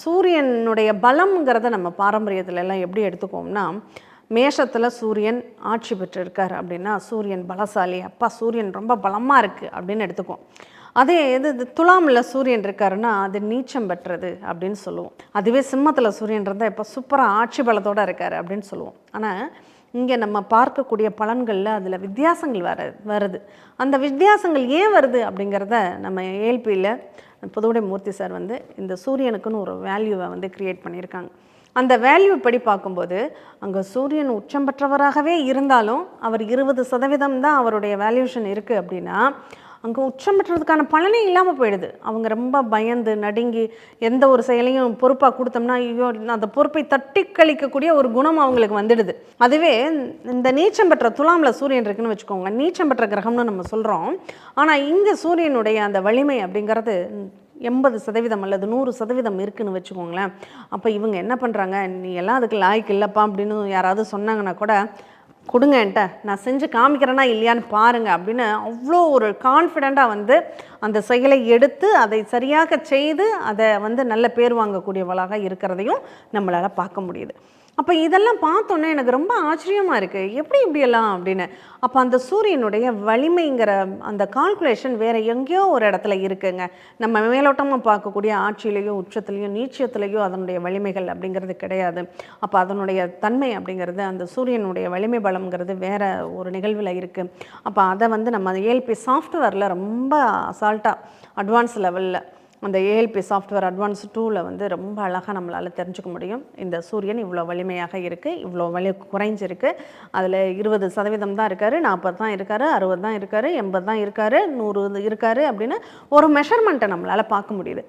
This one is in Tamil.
சூரியனுடைய பலம்ங்கிறத நம்ம பாரம்பரியத்துல எல்லாம் எப்படி எடுத்துக்குவோம்னா மேஷத்தில் சூரியன் ஆட்சி பெற்றிருக்கார் அப்படின்னா சூரியன் பலசாலி அப்பா சூரியன் ரொம்ப பலமாக இருக்குது அப்படின்னு எடுத்துக்குவோம். அதே இது இது துலாமில் சூரியன் இருக்காருன்னா அது நீச்சம் பெற்றது அப்படின்னு சொல்லுவோம். அதுவே சிம்மத்தில் சூரியன் இருந்தால் இப்போ சூப்பராக ஆட்சி பலத்தோடு இருக்கார் அப்படின்னு சொல்லுவோம். ஆனால் இங்கே நம்ம பார்க்கக்கூடிய பலன்களில் அதில் வித்தியாசங்கள் வர வருது. அந்த வித்தியாசங்கள் ஏன் வருது அப்படிங்கிறத நம்ம ஏழ்பியில் புதுவுடை மூர்த்தி சார் வந்து இந்த சூரியனுக்குன்னு ஒரு வேல்யூவை வந்து கிரியேட் பண்ணியிருக்காங்க. அந்த வேல்யூ படி பார்க்கும்போது அங்கே சூரியன் உச்சம் பெற்றவராகவே இருந்தாலும் அவர் இருபது சதவீதம் தான் அவருடைய வேல்யூஷன் இருக்குது அப்படின்னா அங்கே உச்சம் பெற்றதுக்கான பலனே இல்லாமல் போயிடுது. அவங்க ரொம்ப பயந்து நடுங்கி எந்த ஒரு செயலையும் பொறுப்பாக கொடுத்தோம்னா ஐயோ அந்த பொறுப்பை தட்டி கழிக்கக்கூடிய ஒரு குணம் அவங்களுக்கு வந்துடுது. அதுவே இந்த நீச்சம் பெற்ற துலாமில் சூரியன் இருக்குன்னு வச்சுக்கோங்க. நீச்சம் பெற்ற கிரகம்னு நம்ம சொல்கிறோம் ஆனால் இங்கே சூரியனுடைய அந்த வலிமை அப்படிங்கிறது எண்பது சதவீதம் அல்லது நூறு சதவீதம் இருக்குன்னு வச்சுக்கோங்களேன். அப்போ இவங்க என்ன பண்ணுறாங்க நீ எல்லாம் அதுக்கு லாய்க்கு இல்லைப்பா அப்படின்னு யாராவது சொன்னாங்கன்னா கூட கொடுங்க என்கிட்ட. நான் செஞ்சு காமிக்கிறேனா இல்லையான்னு பாருங்க அப்படின்னு அவ்வளோ ஒரு கான்ஃபிடெண்ட்டாக வந்து அந்த செயலை எடுத்து அதை சரியாக செய்து அதை வந்து நல்ல பேர் வாங்கக்கூடியவளாக இருக்கிறதையும் நம்மளால் பார்க்க முடியுது. அப்போ இதெல்லாம் பார்த்தோன்னே எனக்கு ரொம்ப ஆச்சரியமாக இருக்குது எப்படி இப்படியெல்லாம் அப்படின்னு. அப்போ அந்த சூரியனுடைய வலிமைங்கிற அந்த கால்குலேஷன் வேறு எங்கேயோ ஒரு இடத்துல இருக்குங்க. நம்ம மேலோட்டமாக பார்க்கக்கூடிய ஆட்சியிலையோ உச்சத்துலேயோ நீச்சத்துலேயோ அதனுடைய வலிமைகள் அப்படிங்கிறது கிடையாது. அப்போ அதனுடைய தன்மை அப்படிங்கிறது அந்த சூரியனுடைய வலிமை பலம்ங்கிறது வேற ஒரு நிகழ்வில் இருக்குது அப்போ அதை வந்து நம்ம ஏல்பி சாஃப்ட்வேரில் ரொம்ப அசால்ட்டாக அட்வான்ஸ் லெவலில் அந்த ஏஎல்பி சாஃப்ட்வேர் அட்வான்ஸ் டூவில் வந்து ரொம்ப அழகாக நம்மளால் தெரிஞ்சுக்க முடியும். இந்த சூரியன் இவ்வளோ வலிமையாக இருக்குது இவ்வளோ வலி குறைஞ்சிருக்கு. அதில் இருபது சதவீதம் தான் இருக்கார் நாற்பது தான் இருக்கார் அறுபது தான் இருக்கார் எண்பது தான் இருக்கார் நூறு இருக்கார் அப்படின்னு ஒரு மெஷர்மெண்ட்டை நம்மளால் பார்க்க முடியுது.